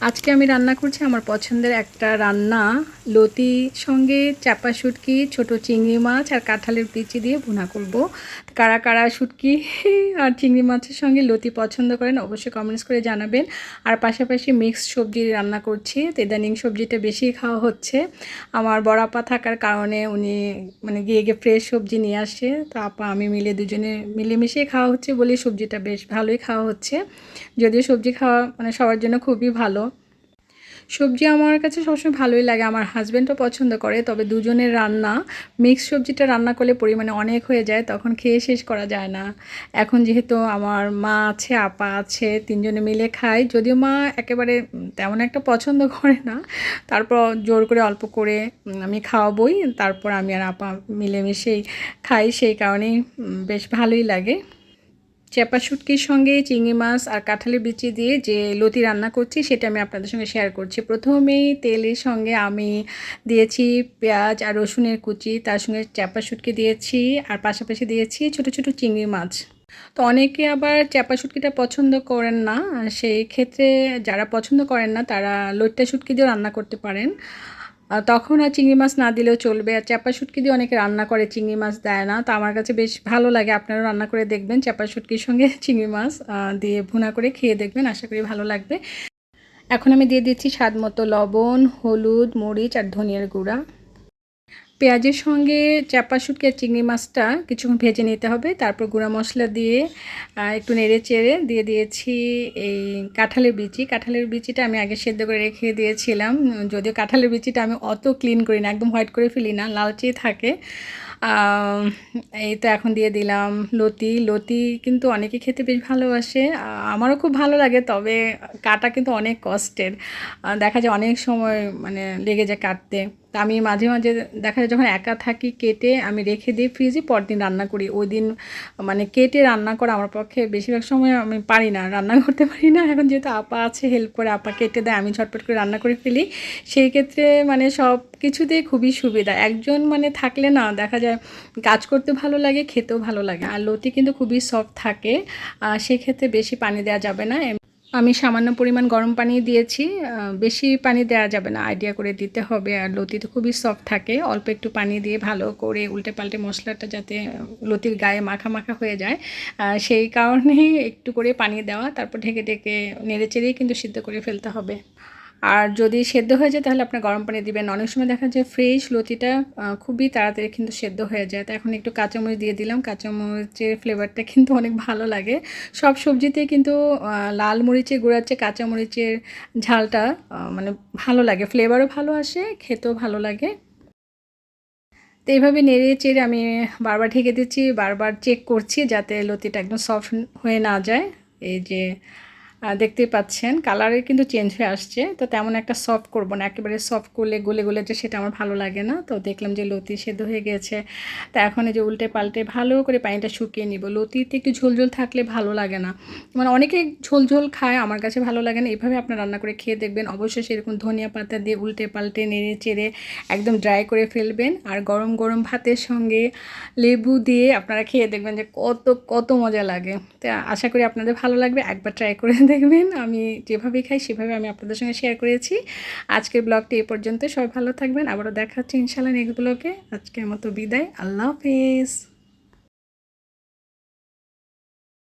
আজকে আমি রান্না করছি আমার পছন্দের একটা রান্না। লতি সঙ্গে চাপা শুটকি, ছোট চিংড়ি মাছ আর কাঁঠালের বিচি দিয়ে ভুনা করব। কারা কারা শুটকি আর চিংড়ি মাছের সঙ্গে লতি পছন্দ করেন অবশ্যই কমেন্টস করে জানাবেন। আর পাশাপাশি মিক্স সবজি রান্না করছি। তো ইদানিং সবজিটা বেশি খাওয়া হচ্ছে। আমার বড় আপা থাকার কারণে উনি মানে গিয়ে গিয়ে ফ্রেশ সবজি নিয়ে আসে। তো আপা, আমি মিলে দুজনে মিলেমিশে খাওয়া হচ্ছে বলে সবজিটা বেশ ভালোই খাওয়া হচ্ছে। যদিও সবজি খাওয়া মানে সবার জন্য খুবই ভালো। সবজি আমার কাছে সবসময় ভালোই লাগে, আমার হাজব্যান্ডও পছন্দ করে, তবে দুজনের রান্না মিক্স সবজিটা রান্না করলে পরিমাণে অনেক হয়ে যায়, তখন খেয়ে শেষ করা যায় না। এখন যেহেতু আমার মা আছে, আপা আছে, তিনজনে মিলে খাই, যদিও মা একেবারে তেমন একটা পছন্দ করে না, তারপর জোর করে অল্প করে আমি খাওয়াবই, তারপর আমি আর আপা মিলেমিশেই খাই, সেই কারণেই বেশ ভালোই লাগে। চেপা শুটকির সঙ্গে চিংড়ি মাছ আর কাঁঠালের বিচি দিয়ে যে লতি রান্না করছি, সেটা আমি আপনাদের সঙ্গে শেয়ার করছি। প্রথমেই তেলের সঙ্গে আমি দিয়েছি পেঁয়াজ আর রসুনের কুচি, তার সঙ্গে চেপা শুটকি দিয়েছি আর পাশাপাশি দিয়েছি ছোট ছোট চিংড়ি মাছ। তো অনেকে আবার চ্যাপা শুটকিটা পছন্দ করেন না, সেই ক্ষেত্রে যারা পছন্দ করেন না, তারা লইট্টা শুটকি দিয়েও রান্না করতে পারেন। তখন আর চিংড়ি মাছ না দিলেও চলবে। আর চ্যাপা শুটকি দিয়ে অনেকে রান্না করে, চিংড়ি মাছ দেয় না। তো আমার কাছে বেশ ভালো লাগে। আপনারাও রান্না করে দেখবেন চ্যাপা শুটকির সঙ্গে চিংড়ি মাছ দিয়ে ভুনা করে খেয়ে দেখবেন। আশা করি ভালো লাগবে। এখন আমি দিয়ে দিচ্ছি স্বাদ মতো লবণ, হলুদ, মরিচ আর ধনিয়ার গুঁড়া। পেঁয়াজের সঙ্গে চাপা শুটকি আর চিংড়ি মাছটা কিছুক্ষণ ভেজে নিতে হবে। তারপর গুঁড়া মশলা দিয়ে একটু নেড়ে চেড়ে দিয়ে দিয়েছি এই কাঁঠালের বিচি। কাঁঠালের বিচিটা আমি আগে সেদ্ধ করে রেখে দিয়েছিলাম। যদিও কাঁঠালের বিচিটা আমি অত ক্লিন করি না, একদম হোয়াইট করে ফেলি না, লালচেই থাকে। এই তো এখন দিয়ে দিলাম লতি। লতি কিন্তু অনেকে খেতে বেশ ভালোবাসে, আমারও খুব ভালো লাগে, তবে কাটা কিন্তু অনেক কষ্টের। দেখা যায় অনেক সময় মানে লেগে যায় কাটতে। তা আমি মাঝে মাঝে দেখা যায় যখন একা থাকি কেটে আমি রেখে দিই ফ্রিজে পরদিন রান্না করি। ওই দিন মানে কেটে রান্না করা আমার পক্ষে বেশিরভাগ সময় আমি পারি না, রান্না করতে পারি না। এখন যেহেতু আপা আছে হেল্প করে আপা কেটে দেয়, আমি ঝটপট করে রান্না করে ফেলি। সেই ক্ষেত্রে মানে সব কিছুতেই খুবই সুবিধা। একজন মানে থাকলে না দেখা যায় কাজ করতে ভালো লাগে, খেতেও ভালো লাগে। আর লতি কিন্তু খুবই সফট থাকে সেক্ষেত্রে বেশি পানি দেওয়া যাবে না। আমি সামান্য পরিমাণ গরম পানি দিয়েছি বেশি পানি দেওয়া যাবে না আইডিয়া করে দিতে হবে। আর লতি তো খুবই সফট থাকে, অল্প একটু পানি দিয়ে ভালো করে উল্টে পাল্টে মশলাটা যাতে লতির গায়ে মাখা মাখা হয়ে যায়। সেই কারণেই একটু করে পানি দেওয়া, তারপর ঢেকে ঢেকে নেড়ে চেড়েই কিন্তু সিদ্ধ করে ফেলতে হবে। আর যদি সেদ্ধ হয়ে যায়, তাহলে আপনি গরম পানি দিবেন। অনেক সময় দেখা যায় ফ্রেশ লতিটা খুবই তাড়াতাড়ি কিন্তু সেদ্ধ হয়ে যায়। তো এখন একটু কাঁচামরিচ দিয়ে দিলাম। কাঁচামরিচের ফ্লেভারটা কিন্তু অনেক ভালো লাগে। সব সবজিতে কিন্তু লাল মরিচের গুঁড়ার চেয়ে কাঁচামরিচের ঝালটা মানে ভালো লাগে। ফ্লেভারও ভালো আসে, খেতেও ভালো লাগে। তো এইভাবে নেড়ে চেড়ে আমি বারবার ঢেকে দিচ্ছি, বারবার চেক করছি যাতে লতিটা একদম সফট হয়ে না যায়। এই যে দেখতেই পাচ্ছেন। কালারে কিন্তু চেঞ্জ হয়ে আসছে। তো তেমন একটা সফট করব না। একেবারে সফট করলে গলে গলে যে সেটা আমার ভালো লাগে না। তো দেখলাম যে লতি সেদ্ধ হয়ে গেছে। তা এখন এই যে উল্টে পাল্টে ভালো করে পানিটা শুকিয়ে নিব। লতিতে একটু ঝোল ঝোল থাকলে ভালো লাগে না। মানে অনেকে ঝোল ঝোল খায়, আমার কাছে ভালো লাগে না। এইভাবে আপনার রান্না করে খেয়ে দেখবেন। অবশ্যই সেরকম ধনিয়া পাতা দিয়ে উল্টে পাল্টে নেড়ে চেড়ে একদম ড্রাই করে ফেলবেন। আর গরম গরম ভাতের সঙ্গে লেবু দিয়ে আপনারা খেয়ে দেখবেন যে কত কত মজা লাগে। তো আশা করি আপনাদের ভালো লাগবে। একবার ট্রাই করে দেখবেন, আমি যেভাবে খাই সেভাবে আমি আপনাদের সঙ্গে শেয়ার করেছি। আজকের ব্লগটি এ পর্যন্ত সবাই ভালো থাকবেন। আবারও দেখা হচ্ছে ইনশাল্লাহ নেক্সট ব্লগে আজকের মতো বিদায়। আল্লাহ হাফিজ।